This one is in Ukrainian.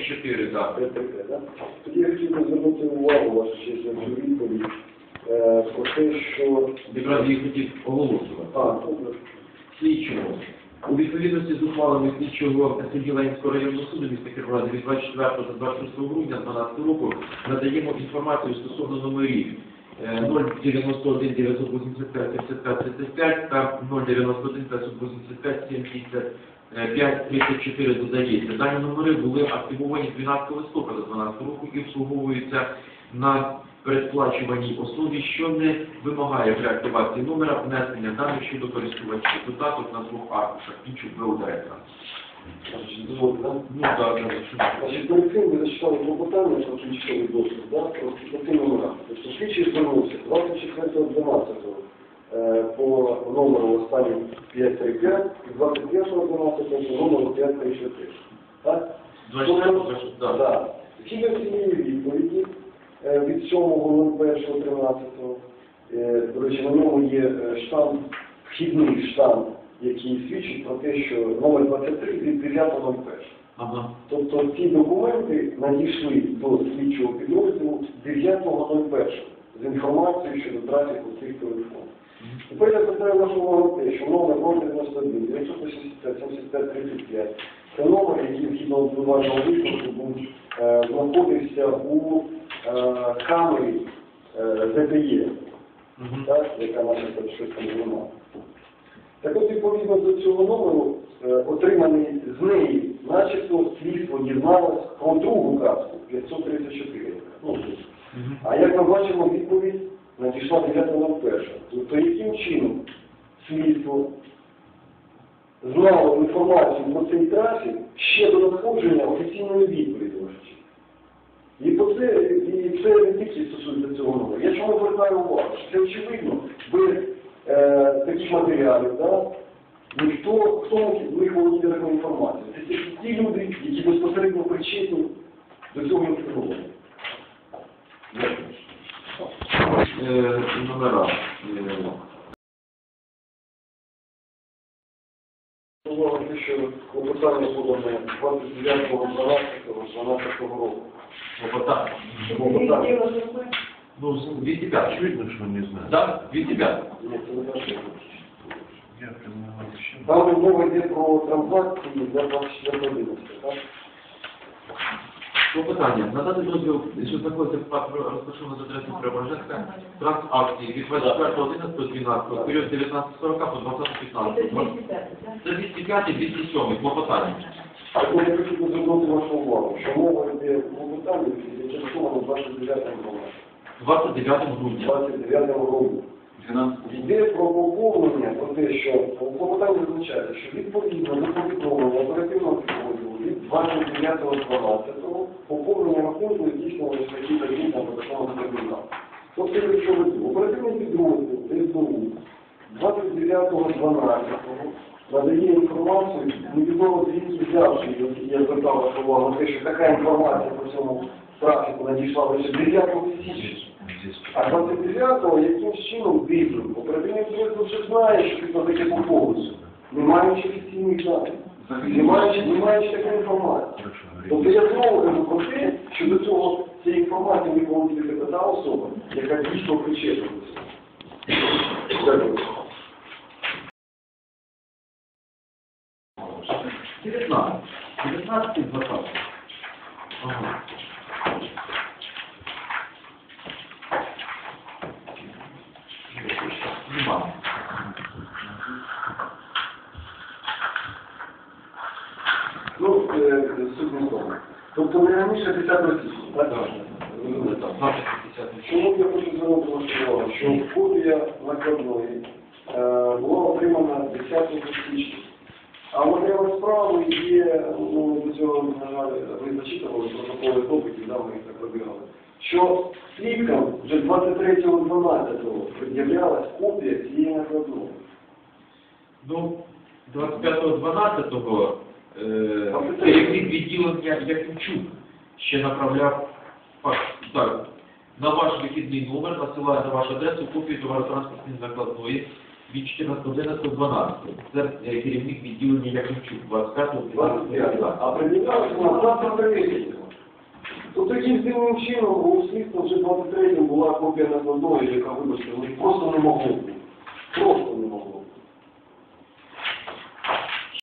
4, так. Да? Тоді я хотів би звернути увагу вашу честь на цю відповідь е, про те, що Якраз їх хотів оголошувати. а, добре. Слідчому. У відповідності з ухвалами слідчого судді Ленінського районного суду міста Кіровограда від 24 та 26 грудня 2012 року надаємо інформацію стосовно номерів 091 985 55 35 та 091 585 75 34 додається. Дані номери були активовані 12 листопада 2012 року і обслуговуються на передплачуваній основі, що не вимагає при активації номера внесення даних щодо користувачів додаток на двох аркушах інших директора. Значить, дозвольте, да? Ну так, так, так. Перед цим ви зачитали клопотання про тимчасовий доступ, да, про по цим номерам. Тобто слідчий звернувся 24.12 е, по номеру останнім 535 і 25.12 по номеру 534. Так? 24, так. Так. Згідно цієї відповіді е, від 7.01.13, е, до речі, на ньому є штамп, вхідний штамп, який свідчить про те, що номер 23 від 9.01. Ага. Тобто ці документи надійшли до слідчого 9.01 з інформацією щодо трафіку цих телефонів. Тепер я звертаю вашу увагу те, що номер 091 985 75 35 це номер, який згідно обвинувального висновку був е, знаходився у е, камері е, так, яка начебто щось там знімала. Так от, відповідно до цього номеру, е, отриманий з неї, начебто слідство дізналось про другу картку 534. Ну, тут. Мгм. а як ми бачимо, відповідь надійшла 9.01. Тобто яким чином слідство знало інформацію про цей трафік ще до надходження офіційної відповіді? І по це, і це не тільки стосується цього номеру. Я чому звертаю увагу? що Це очевидно, без е, таких матеріалів, да, ніхто, хто міг володіти такою інформацією. Це ті люди, які безпосередньо причетні до цього інформування. Е, Номера. Е, Те, що клопотання подане 29 12 року. Клопотання. Клопотання. Ну, 205. Очевидно, что не знаю. Так? 205. Нет, это не понимаю. Там мова йде про транзакції для 24 так? Клопотання. Надати дозвіл, що знаходиться в паспорті розташовано за адресою Преображенська, трансакції від 24.11.12, в період 19.40 по 20.15. Це 205 і 207 клопотання. Так, я хочу звернути вашу увагу, що мова йде в клопотанні, яке зафіксовано 29 року. 29 грудня. 29 року. 12 Йде про поповнення, про те, що в клопотанні зазначається, що відповідно до повідомлення оперативного підрозділу від 29.12 поповнення рахунку здійснювалося такі такі на протоколу термінал. Тобто, якщо ви оперативний підрозділ СБУ 29.12 надає інформацію, невідомо звідки взявши, я звертав увагу на те, що така інформація по цьому трафіку надійшла лише 9 січня. А 29-го якимсь чином дивно. Оперативний підрозділ вже знає, що під таке поповнення. Не маючи офіційних даних. Не маючи, такої Тобто я знову кажу про те, що до цього цієї інформації не володіє та особа, яка дійсно причетна до цього. Дякую. 19. 19 і 20. Ага. Нема. Ну, е, суть не тому. Тобто не раніше 10 січня, так? Ну, так, 20 50. Чому я хочу звернути вашу увагу, що копія накладної е, була отримана 10 січня. А матеріали справи є, ну, до цього, на жаль, ви зачитували протоколи допитів, да, ми їх так вибігали, що свідкам вже 23.12 пред'являлась копія цієї накладної. Ну, 25.12 е, керівник відділення Якимчук ще направляв. Так, на ваш вихідний номер насилає на вашу адресу копію товаротранспортної накладної від 14, 11, 12. Це е, керівник відділення Яковчук, 25 25, а пред'являлося на 23. Тобто яким дивним чином у слідства вже 23 була копія накладної, яка, вибачте, них просто не могло бути. Просто